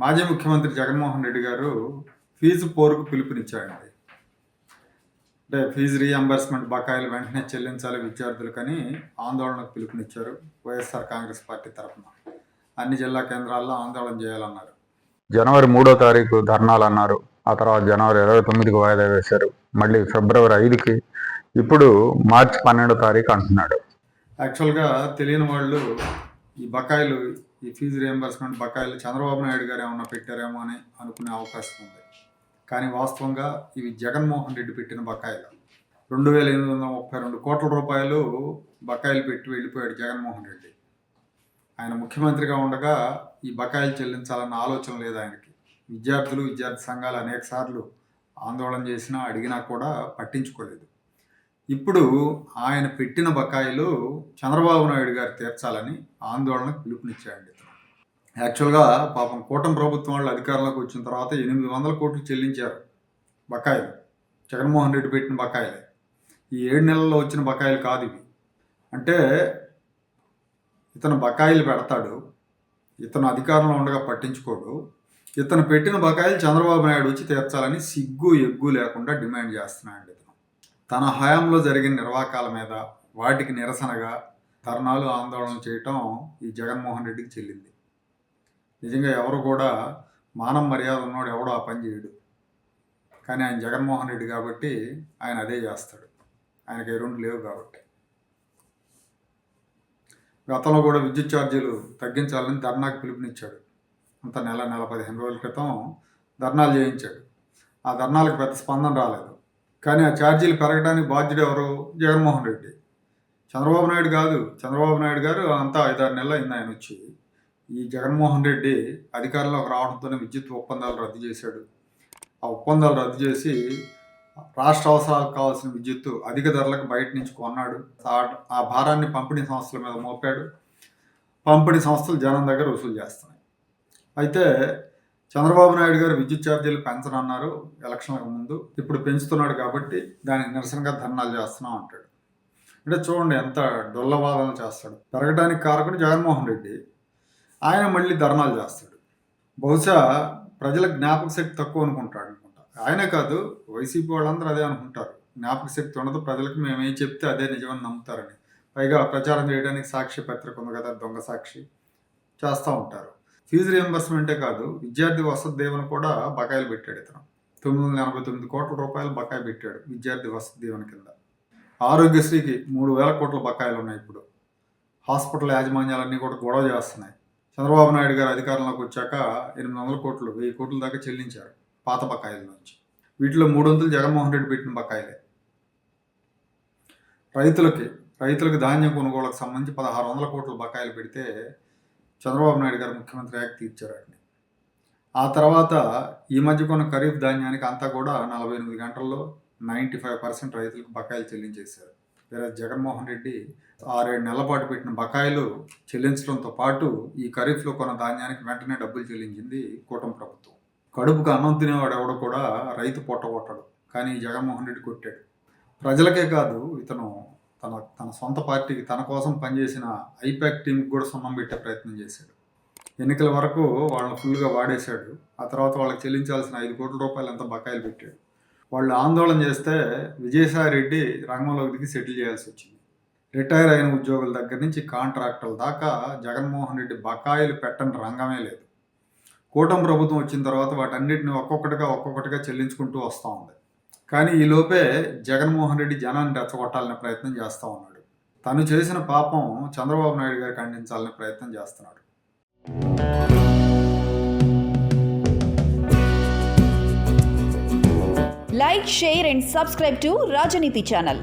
మాజీ ముఖ్యమంత్రి జగన్మోహన్ రెడ్డి గారు ఫీజు పోరుకు పిలుపునిచ్చారండి. అంటే ఫీజు రీఎంబర్స్మెంట్ బకాయిలు వెంటనే చెల్లించాలి విద్యార్థులకని ఆందోళనకు పిలుపునిచ్చారు వైఎస్ఆర్ కాంగ్రెస్ పార్టీ తరఫున. అన్ని జిల్లా కేంద్రాల్లో ఆందోళన చేయాలన్నారు. జనవరి మూడో తారీఖు ధర్నాలు అన్నారు. ఆ తర్వాత జనవరి ఇరవై తొమ్మిదికి వాయిదా వేశారు. మళ్ళీ ఫిబ్రవరి ఐదుకి ఇప్పుడు మార్చి పన్నెండో తారీఖు అంటున్నాడు. యాక్చువల్గా తెలియని వాళ్ళు ఈ బకాయిలు ఈ ఫీజు రియంబర్స్మెంట్ బకాయిలు చంద్రబాబు నాయుడు గారు ఏమన్నా పెట్టారేమో అని అనుకునే అవకాశం ఉంది. కానీ వాస్తవంగా ఇవి జగన్మోహన్ రెడ్డి పెట్టిన బకాయిలు. రెండు వేల ఎనిమిది వందల ముప్పై రెండు కోట్ల రూపాయలు బకాయిలు పెట్టి వెళ్ళిపోయాడు జగన్మోహన్ రెడ్డి. ఆయన ముఖ్యమంత్రిగా ఉండగా ఈ బకాయిలు చెల్లించాలన్న ఆలోచన లేదు ఆయనకి. విద్యార్థులు విద్యార్థి సంఘాలు అనేక సార్లు ఆందోళన చేసినా అడిగినా కూడా పట్టించుకోలేదు. ఇప్పుడు ఆయన పెట్టిన బకాయిలు చంద్రబాబు నాయుడు గారు తీర్చాలని ఆందోళనకు పిలుపునిచ్చాయండి యాక్చువల్గా పాపం కూటమి ప్రభుత్వం వాళ్ళు అధికారంలోకి వచ్చిన తర్వాత ఎనిమిది వందల కోట్లు చెల్లించారు బకాయిలు. జగన్మోహన్ రెడ్డి పెట్టిన బకాయిలే. ఈ ఏడు నెలల్లో వచ్చిన బకాయిలు కాదు ఇవి. అంటే ఇతను బకాయిలు పెడతాడు ఇతను అధికారంలో ఉండగా పట్టించుకోడు ఇతను పెట్టిన బకాయిలు చంద్రబాబు నాయుడు వచ్చి తీర్చాలని సిగ్గు ఎగ్గు లేకుండా డిమాండ్ చేస్తున్నాడు ఇతను. తన హయాంలో జరిగిన నిర్వాకాల మీద వాటికి నిరసనగా ధర్నాలు ఆందోళన చేయటం ఈ జగన్మోహన్ రెడ్డికి చెల్లింది. నిజంగా ఎవరు కూడా మానం మర్యాద ఉన్నవాడు ఎవడో ఆ పని చేయడు. కానీ ఆయన జగన్మోహన్ రెడ్డి కాబట్టి ఆయన అదే చేస్తాడు. ఆయనకి రెండు లేవు కాబట్టి. గతంలో కూడా విద్యుత్ ఛార్జీలు తగ్గించాలని ధర్నాకు పిలుపునిచ్చాడు. అంత నెల నెల పదిహేను రోజుల క్రితం ధర్నాలు చేయించాడు. ఆ ధర్నాలకు పెద్ద స్పందన రాలేదు. కానీ ఆ ఛార్జీలు పెరగడానికి బాధ్యుడు ఎవరు? జగన్మోహన్ రెడ్డి. చంద్రబాబు నాయుడు కాదు. చంద్రబాబు నాయుడు గారు అంతా ఐదారు నెలలు అయింది ఆయన వచ్చి. ఈ జగన్మోహన్ రెడ్డి అధికారంలోకి రావడంతోనే విద్యుత్ ఒప్పందాలు రద్దు చేశాడు. ఆ ఒప్పందాలు రద్దు చేసి రాష్ట్ర అవసరాలకు కావాల్సిన విద్యుత్తు అధిక ధరలకు బయట నుంచి కొన్నాడు. ఆ- ఆ భారాన్ని పంపిణీ సంస్థల మీద మోపాడు. పంపిణీ సంస్థలు జనం దగ్గర వసూలు చేస్తున్నాయి. అయితే చంద్రబాబు నాయుడు గారు విద్యుత్ ఛార్జీలు పెంచనన్నారు ఎలక్షన్లకు ముందు. ఇప్పుడు పెంచుతున్నాడు కాబట్టి దానికి నిరసనగా ధర్నాలు చేస్తున్నాం అంటాడు. అంటే చూడండి ఎంత డొల్లవాదనలు చేస్తాడు. పెరగడానికి కారకుడు జగన్మోహన్ రెడ్డి. ఆయన మళ్ళీ ధర్నాలు చేస్తాడు. బహుశా ప్రజల జ్ఞాపక శక్తి తక్కువ అనుకుంటాడు అనుకుంటా. ఆయనే కాదు వైసీపీ వాళ్ళందరూ అదే అనుకుంటారు. జ్ఞాపక శక్తి ఉండదు ప్రజలకు మేము ఏం చెప్తే అదే నిజమని నమ్ముతారని. పైగా ప్రచారం చేయడానికి సాక్షి పత్రిక ఉంది కదా దొంగ సాక్షి. చేస్తూ ఉంటారు. ఫీజు రియంబర్స్మెంటే కాదు విద్యార్థి వసతి దీవెన కూడా బకాయిలు పెట్టాడు ఇతను. తొమ్మిది వందల ఎనభై తొమ్మిది కోట్ల రూపాయలు బకాయి పెట్టాడు విద్యార్థి వసతి దీవెన కింద. ఆరోగ్యశ్రీకి మూడు వేల కోట్ల బకాయిలు ఉన్నాయి ఇప్పుడు. హాస్పిటల్ యాజమాన్యాలన్నీ కూడా గొడవ చేస్తున్నాయి. చంద్రబాబు నాయుడు గారు అధికారంలోకి వచ్చాక ఎనిమిది వందల కోట్లు వెయ్యి కోట్ల దాకా చెల్లించారు పాత బకాయిల నుంచి. వీటిలో మూడు వందలు జగన్మోహన్ రెడ్డి పెట్టిన బకాయిలే. రైతులకి రైతులకు ధాన్యం కొనుగోలుకు సంబంధించి పదహారు వందల కోట్ల బకాయిలు పెడితే చంద్రబాబు నాయుడు గారు ముఖ్యమంత్రి యాక్ట్ తీర్చారండి. ఆ తర్వాత ఈ మధ్య కొన్న ఖరీఫ్ ధాన్యానికి అంతా కూడా నలభై ఎనిమిది గంటల్లో నైంటీ ఫైవ్ పర్సెంట్ రైతులకు బకాయిలు చెల్లించేశారు. వేరే జగన్మోహన్ రెడ్డి ఆరేడు నెలల పాటు పెట్టిన బకాయిలు చెల్లించడంతో పాటు ఈ ఖరీఫ్లో కొన్న ధాన్యానికి వెంటనే డబ్బులు చెల్లించింది కూటమి ప్రభుత్వం. కడుపుకు అన్నం తినేవాడు ఎవడు కూడా రైతు పొట్ట కొట్టడు. కానీ జగన్మోహన్ రెడ్డి కొట్టాడు. ప్రజలకే కాదు ఇతను తన తన సొంత పార్టీకి తన కోసం పనిచేసిన ఐపాక్ టీంకి కూడా సున్నం పెట్టే ప్రయత్నం చేశాడు. ఎన్నికల వరకు వాళ్ళని ఫుల్గా వాడేశాడు. ఆ తర్వాత వాళ్ళకి చెల్లించాల్సిన ఐదు కోట్ల రూపాయలు అంతా బకాయిలు పెట్టాడు. వాళ్ళు ఆందోళన చేస్తే విజయసాయి రెడ్డి రంగంలోకి దిగి సెటిల్ చేయాల్సి వచ్చింది. రిటైర్ అయిన ఉద్యోగుల దగ్గర నుంచి కాంట్రాక్టర్ల దాకా జగన్మోహన్ రెడ్డి బకాయిలు పెట్టని రంగమే లేదు. కూటమి ప్రభుత్వం వచ్చిన తర్వాత వాటన్నిటిని ఒక్కొక్కటిగా ఒక్కొక్కటిగా చెల్లించుకుంటూ వస్తూ ఉంది. కానీ ఈ లోపే జగన్మోహన్ రెడ్డి జనాన్ని రెచ్చగొట్టాలనే ప్రయత్నం చేస్తూ ఉన్నాడు. తను చేసిన పాపం చంద్రబాబు నాయుడు గారు ఖండించాలనే ప్రయత్నం చేస్తున్నాడు. Like share and subscribe to Rajaneeti channel